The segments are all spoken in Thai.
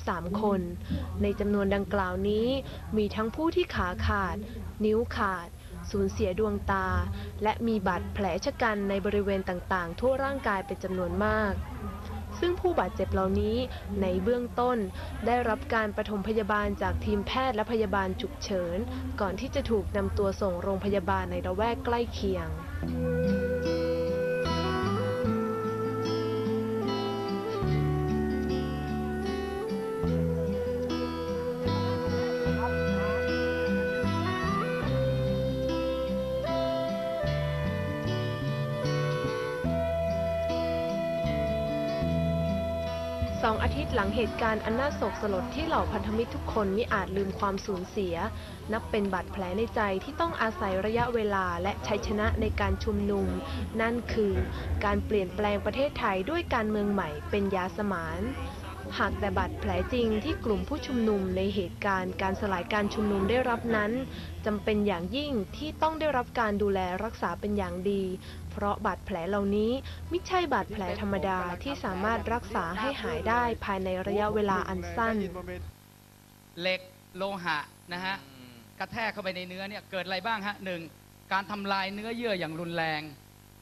33 คน ในจำนวนดังกล่าวนี้ มีทั้งผู้ที่ขาขาด นิ้วขาด สูญเสียดวงตา และมีบาดแผลชะกันในบริเวณต่างๆ ทั่วร่างกายเป็นจำนวนมาก ซึ่งผู้บาดเจ็บเหล่านี้ในเบื้องต้นได้รับการปฐมพยาบาลจากทีมแพทย์และพยาบาลฉุกเฉิน ก่อนที่จะถูกนำตัวส่งโรงพยาบาลในระแวกใกล้เคียง สองอาทิตย์หลังเหตุการณ์อันน่าโศกสลดที่เหล่าพันธมิตรทุกคนมิอาจลืมความสูญเสีย นับเป็นบาดแผลในใจที่ต้องอาศัยระยะเวลาและชัยชนะในการชุมนุม นั่นคือการเปลี่ยนแปลงประเทศไทยด้วยการเมืองใหม่เป็นยาสมานหากแต่บาดแผลจริงที่กลุ่มผู้ชุมนุมในเหตุการณ์การสลายการชุมนุมได้รับนั้นจำเป็นอย่างยิ่งที่ต้องได้รับการดูแลรักษาเป็นอย่างดี เพราะบาดแผลเหล่านี้ไม่ใช่บาดแผลธรรมดาที่สามารถรักษาให้หายได้ภายในระยะเวลาอันสั้น เหล็กโลหะนะฮะกระแทกเข้าไปในเนื้อเนี่ยเกิดอะไรบ้างฮะหนึ่งการทำลายเนื้อเยื่ออย่างรุนแรง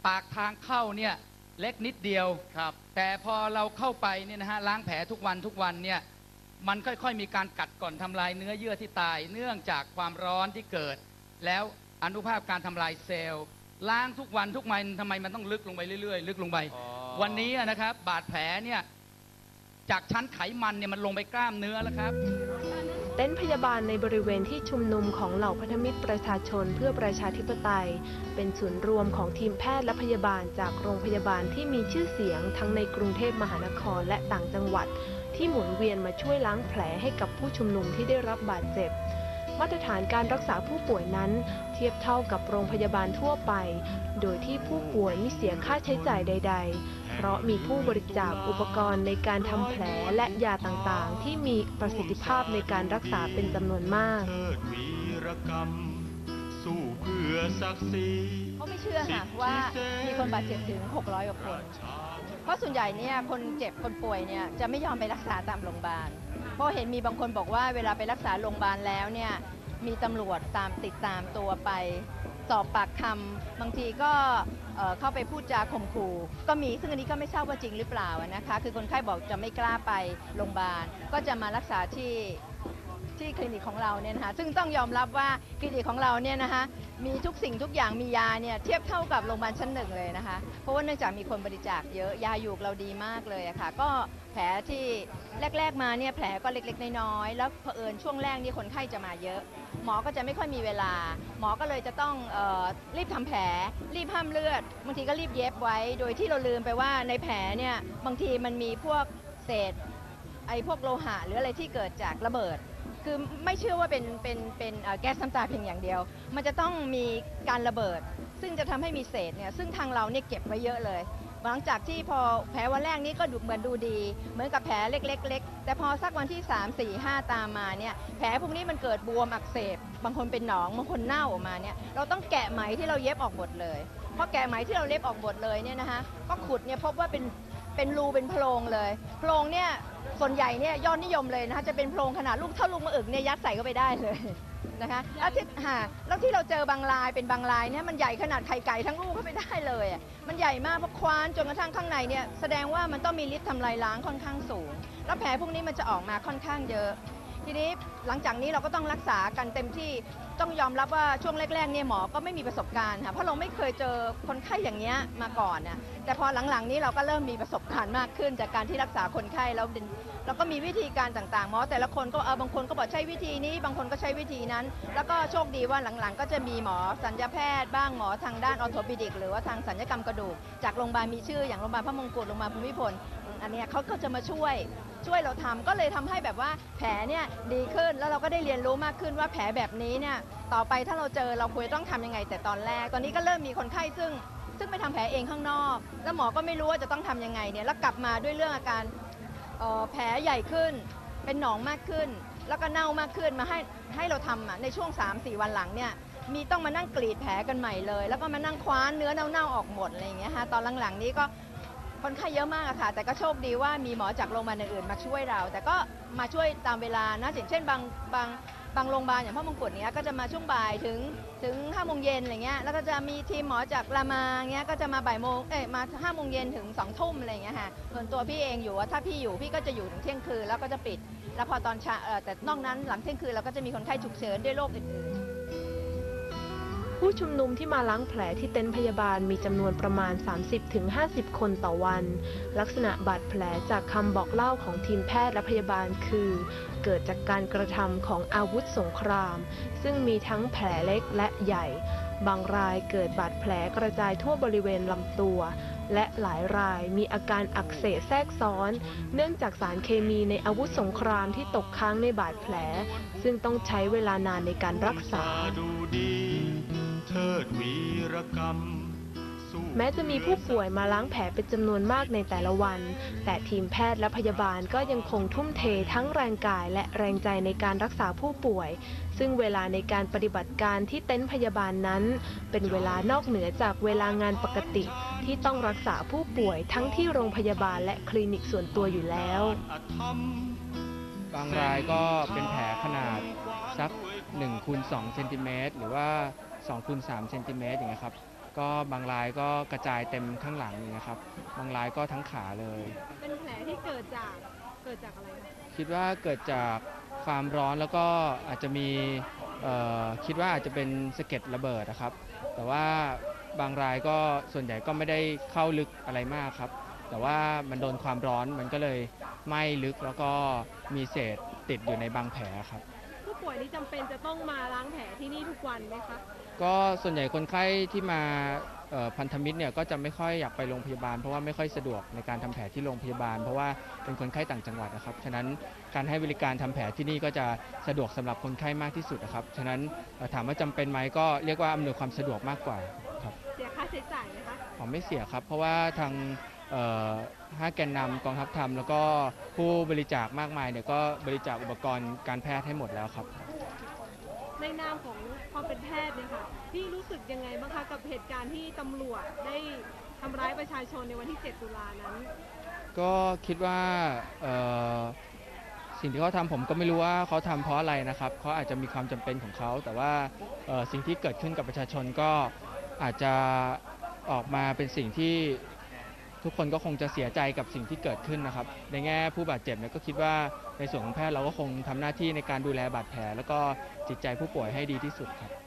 ปากทางเข้าเนี่ยเล็กนิดเดียวครับ แต่พอเราเข้าไปเนี่ยนะฮะล้างแผลทุกวันทุกวันเนี่ยมันค่อยๆ มีการกัดก่อนทำลายเนื้อเยื่อที่ตาย เนื่องจากความร้อนที่เกิด แล้วอนุภาพการทำลายเซลล์ ล้างทุกวันทุกวันทำไมมันต้องลึกลงไปเรื่อยๆ ลึกลงไปวันนี้นะครับบาดแผลเนี่ยจากชั้นไขมันเนี่ยมันลงไปกล้ามเนื้อแล้วครับ เต็นท์พยาบาลในบริเวณที่ชุมนุมของเหล่าพันธมิตรประชาชนเพื่อประชาธิปไตย เป็นศูนย์รวมของทีมแพทย์และพยาบาลจากโรงพยาบาลที่มีชื่อเสียงทั้งในกรุงเทพมหานครและต่างจังหวัด ที่หมุนเวียนมาช่วยล้างแผลให้กับผู้ชุมนุมที่ได้รับบาดเจ็บ มาตรฐานการรักษาผู้ป่วยนั้น เทียบเท่ากับโรงพยาบาลทั่วไป โดยที่ผู้ป่วยไม่เสียค่าใช้จ่ายใด ๆ เพราะมีผู้บริจาคอุปกรณ์ในการทำแผลและยาต่างๆ ที่มีประสิทธิภาพในการรักษาเป็นจำนวนมากเทิดวีรกรรมสู้เพื่อศักดิ์ศรีเขาไม่เชื่อค่ะว่ามีคนบาดเจ็บถึง 600กว่าคน เพราะส่วนใหญ่เนี่ยคนเจ็บคนป่วยเนี่ยจะไม่ยอมไปรักษาตามโรงพยาบาล เพราะเห็นมีบางคนบอกว่าเวลาไปรักษาโรงพยาบาลแล้วเนี่ยมีตำรวจตามติดตามตัวไป สอบปากคำบางทีก็เอ่อเข้าไปพูดจาข่มขู่ก็มีซึ่งอันนี้ก็ไม่ทราบว่าจริงหรือเปล่านะคะ คือคนไข้บอกจะไม่กล้าไปโรงพยาบาลก็จะมารักษาที่ ที่คลินิกของเราเนี่ยนะคะซึ่งต้องยอมรับว่าคลินิกของเราเนี่ยนะคะมีทุกสิ่งทุกอย่างมียาเนี่ยเทียบเท่ากับโรงพยาบาลชั้นหนึ่งเลยนะคะ เพราะว่าเนื่องจากมีคนบริจาคเยอะยาอยู่กับเราดีมากเลยอะค่ะ ก็แผลที่แรก ๆมาเนี่ยแผลก็เล็กๆน้อยๆแล้วเผอิญช่วงแรกนี่คนไข้จะมาเยอะ หมอก็จะไม่ค่อยมีเวลา หมอก็เลยจะต้องออรีบทำแผล รีบห้ามเลือดบางทีก็รีบเย็บไว้ โดยที่เราลืมไปว่าในแผลเนี่ยบางทีมันมีพวกเศษไอ้พวกโลหะหรืออะไรที่เกิดจากระเบิด คือไม่เชื่อว่าเป็นเป็นเป็นแก๊สน้ำตาเพียงอย่างเดียว มันจะต้องมีการระเบิด ซึ่งจะทำให้มีเศษเนี่ยซึ่งทางเราเนี่ยเก็บไว้เยอะเลย หลังจากที่พอแผลวันแรกนี้ก็ดูเหมือนดูดี เหมือนกับแผลเล็กๆแต่พอสักวันที่ 3 4 5 ตามมาเนี่ยแผลพวกนี้มันเกิดบวมอักเสบ บางคนเป็นหนองบางคนเน่าออกมาเนี่ยเราต้องแกะไหมที่เราเย็บออกหมดเลยเพราะแกะไหมที่เราเล็บออกหมดเลยเนี่ยนะคะก็ขุดเนี่ยพบว่าเป็น เป็นรูเป็นโพรงเลยโพรงเนี่ยส่วนใหญ่เนี่ยยอดนิยมเลยนะคะจะเป็นโพรงขนาดลูกเท่าลูกมะอึกเนี่ยยัดใส่เข้าไปได้เลยนะคะแล้วที่ฮะแล้วที่เราเจอบางลายเป็นบางลายเนี่ยมันใหญ่ขนาดไข่ไก่ทั้งลูกเข้าไปได้เลยอะมันใหญ่มากเพราะคว้านจนกระทั่งข้างในเนี่ยแสดงว่ามันต้องมีฤทธิ์ทำลายล้างค่อนข้างสูง แล้วแผลพวกนี้มันจะออกมาค่อนข้างเยอะ ทีนี้หลังจากนี้เราก็ต้องรักษากันเต็มที่ ต้องยอมรับว่าช่วงแรกๆเนี่ยหมอก็ไม่มีประสบการณ์ค่ะเพราะเราไม่เคยเจอคนไข้อย่างเงี้ยมาก่อนนะแต่พอหลังๆนี้เราก็เริ่มมีประสบการณ์มากขึ้น จากการที่รักษาคนไข้แล้วเราก็มีวิธีการต่างๆหมอแต่ละคนก็เออบางคนก็บอกใช้วิธีนี้ บางคนก็ใช้วิธีนั้น แล้วก็โชคดีว่าหลังๆ ก็จะมีหมอสัญญาแพทย์บ้างหมอทางด้านออโทปิดิก หรือว่าทางสัญญกรรมกระดูกจากโรงพยาบาลมีชื่ออย่างโรงพยาบาลพระมงกุฎโรงพยาบาลภูมิพลอันนี้เขาก็จะมาช่วยช่วยเราทำก็เลยทำให้แบบว่าแผลเนี่ยดีขึ้นแล้วเราก็ได้เรียนรู้มากขึ้นว่าแผลแบบนี้เนี่ยต่อไปถ้าเราเจอเราควรจะต้องทำยังไง แต่ตอนแรก ตอนนี้ก็เริ่มมีคนไข้ซึ่ง ซึ่งไปทำแผลเองข้างนอก แล้วหมอก็ไม่รู้ว่าจะต้องทำยังไงเนี่ยแล้วกลับมาด้วยเรื่องอาการออแผลใหญ่ขึ้น เป็นหนองมากขึ้น แล้วก็เน่ามากขึ้นมาให้ให้เราทำอะในช่วง 3-4 วันหลังเนี่ยมีต้องมานั่งกรีดแผลกันใหม่เลย แล้วก็มานั่งคว้านเนื้อเน่าๆออกหมดอะไรอย่างเงี้ยฮะตอนหลังๆนี้ก็คนไข้เยอะมากอะค่ะ แต่ก็โชคดีว่ามีหมอจากโรงพยาบาลอื่นมาช่วยเรา แต่ก็มาช่วยตามเวลานะอย่างเช่นบางบาง บางโรงพยาบาลอย่างพ่อมงกุฎเนี้ยก็จะมาช่วงบ่ายถึงถึงห้าโมงเย็นอะไรเงี้ยแล้วก็จะมีทีมหมอจากรามาเงี้ยก็จะมาบ่ายโมงเอ้ยมาห้าโมงเย็นถึงสองทุ่มอะไรเงี้ยค่ะส่วนตัวพี่เองอยู่ว่าถ้าพี่อยู่พี่ก็จะอยู่ถึงเที่ยงคืนแล้วก็จะปิด แล้วพอตอนเช้าเอ่อแต่นอกนั้นหลังเที่ยงคืนเราก็จะมีคนไข้ฉุกเฉินด้วยโรคอื่นๆ ผู้ชุมนุมที่มาล้างแผลที่เต็นท์พยาบาลมีจำนวนประมาณ 30-50 คนต่อวัน ลักษณะบาดแผลจากคำบอกเล่าของทีมแพทย์และพยาบาลคือ เกิดจากการกระทำของอาวุธสงคราม ซึ่งมีทั้งแผลเล็กและใหญ่ บางรายเกิดบาดแผลกระจายทั่วบริเวณลำตัว และหลายรายมีอาการอักเสบแทรกซ้อน เนื่องจากสารเคมีในอาวุธสงครามที่ตกค้างในบาดแผล ซึ่งต้องใช้เวลานานในการรักษาดูดี ทิดวีรกรรมสู้แม้จะมีผู้ป่วยมาล้างแผลเป็นจำนวนมากในแต่ละวัน แต่ทีมแพทย์และพยาบาลก็ยังคงทุ่มเททั้งแรงกายและแรงใจในการรักษาผู้ป่วย ซึ่งเวลาในการปฏิบัติการที่เต็นท์พยาบาลนั้น เป็นเวลานอกเหนือจากเวลางานปกติ ที่ต้องรักษาผู้ป่วยทั้งที่โรงพยาบาลและคลินิกส่วนตัวอยู่แล้วอธรรมบางรายก็เป็นแผลขนาดสัก1คูณ2เซนติเมตรหรือว่า 2คูณ3เซนติเมตรอย่างเงี้ยครับก็บางรายก็กระจายเต็มข้างหลังอย่างเงี้ยครับบางรายก็ทั้งขาเลย เป็นแผลที่เกิดจากเกิดจากอะไรคะคิดว่าเกิดจากความร้อนแล้วก็อาจจะมีเอ่อคิดว่าอาจจะเป็นสะเก็ดระเบิดนะครับ แต่ว่าบางรายก็ส่วนใหญ่ก็ไม่ได้เข้าลึกอะไรมากครับ แต่ว่ามันโดนความร้อนมันก็เลยไหม้ลึกแล้วก็มีเศษติดอยู่ในบางแผลครับ ผู้ป่วยนี่จำเป็นจะต้องมาล้างแผลที่นี่ทุกวันไหมคะก็ส่วนใหญ่คนไข้ที่มาเอ่อพันธมิตรเนี่ยก็จะไม่ค่อยอยากไปโรงพยาบาล เพราะว่าไม่ค่อยสะดวกในการทำแผลที่โรงพยาบาล เพราะว่าเป็นคนไข้ต่างจังหวัดนะครับฉะนั้นการให้บริการทำแผลที่นี่ก็จะสะดวกสำหรับคนไข้มากที่สุดนะครับฉะนั้นเอ่อถามว่าจำเป็นไหมก็เรียกว่าอำนวยความสะดวกมากกว่าครับ เสียค่าใช้จ่ายไหมคะ ผมไม่เสียครับ เพราะว่าทางเอ่อห้าแกนนำกองทัพธรรม แล้วก็ผู้บริจาคมากมายเนี่ยก็บริจาคอุปกรณ์การแพทย์ให้หมดแล้วครับ ในนามของความเป็นแพทย์เนี่ยค่ะพี่รู้สึกยังไงบ้างคะกับเหตุการณ์ที่ตำรวจได้ทำร้ายประชาชนในวันที่ 7 ตุลานั้น ก็คิดว่าสิ่งที่เขาทำผมก็ไม่รู้ว่าเขาทำเพราะอะไรนะครับเขาอาจจะมีความจำเป็นของเขา แต่ว่าสิ่งที่เกิดขึ้นกับประชาชนก็อาจจะออกมาเป็นสิ่งที่ ทุกคนก็คงจะเสียใจกับสิ่งที่เกิดขึ้นนะครับ ในแง่ผู้บาดเจ็บเนี่ยก็คิดว่าในส่วนของแพทย์เราก็คงทำหน้าที่ในการดูแลบาดแผล แล้วก็จิตใจผู้ป่วยให้ดีที่สุดครับ